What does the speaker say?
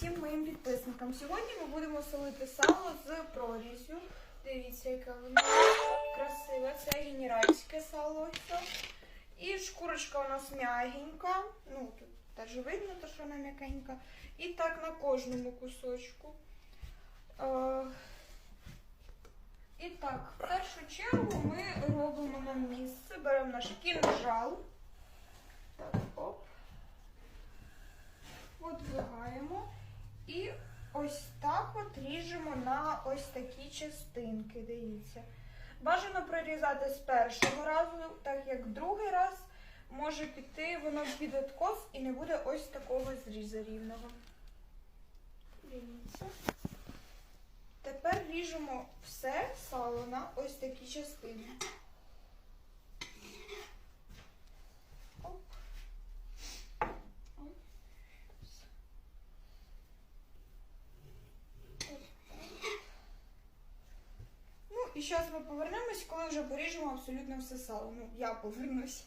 всім моїм підписникам. Сьогодні ми будемо солити сало з прорізю. Дивіться, яке воно красиве. Це генеральське сало. І шкурочка у нас м'ягенька. Ну, тут теж видно, то, що вона м'якенька. І так на кожному кусочку. Е, І так, в першу чергу ми робимо на місце, беремо наш кінжал. Так, оп. І ось так от ріжемо на ось такі частинки. Дивіться. Бажано прорізати з першого разу, так як другий раз може піти, воно під откос і не буде ось такого зріза рівного. Дивіться. Тепер ріжемо все сало на ось такі частини. І зараз ми повернемось, коли вже поріжемо абсолютно все сало. Ну, я повернусь.